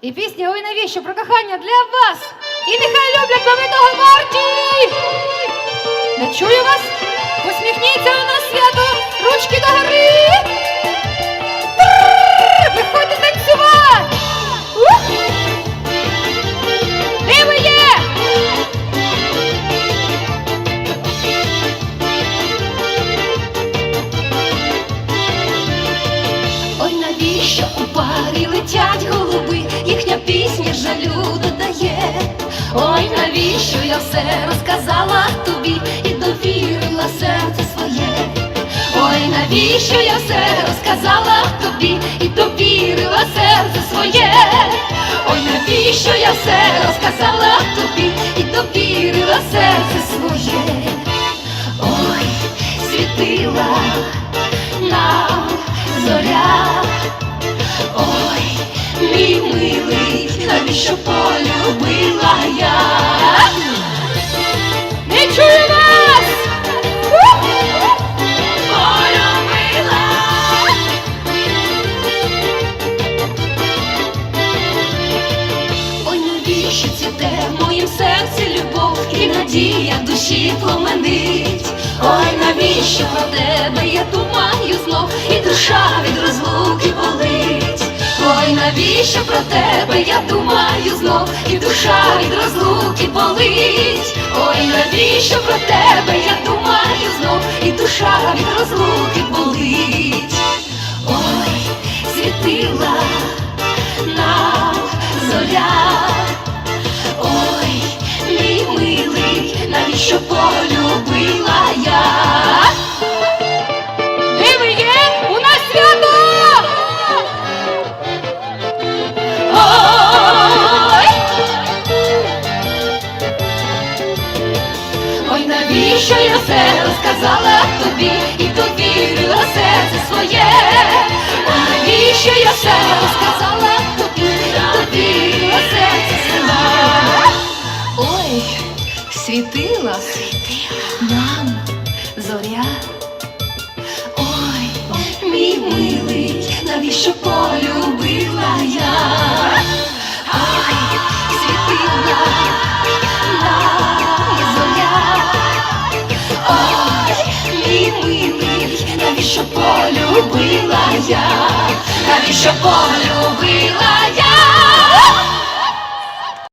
І пісня Ой навіщо про кохання для вас. І нехай люблять повинного Марті. Не чую вас? Посміхніться у нас свято, ручки догори. Трррр, Виходьте танцювати. Де ви є? Ой, навіщо у парі летять навіщо я все розказала тобі і довірила серце своє. Ой, навіщо я все розказала тобі і довірила серце своє. Ой, навіщо я все розказала тобі і довірила серце своє. Ой, світила нам зоря. Надія душі пламенить? Ой, навіщо про тебе я тумаю знов, і душа від розлуки болить? Ой, навіщо про тебе я думаю знов, і душа від розлуки болить? Ой, навіщо про тебе я думаю знов, і душа від розлуки навіщо полюбила я? Де ви є? У нас свято! Ой, Ой, навіщо я все розказала тобі і довірила серце своє? Світила, світила нам зоря. Ой, мій милий, навіщо полюбила я? Ой, світила нам зоря. Ой, мій милий, навіщо полюбила я? Навіщо полюбила я?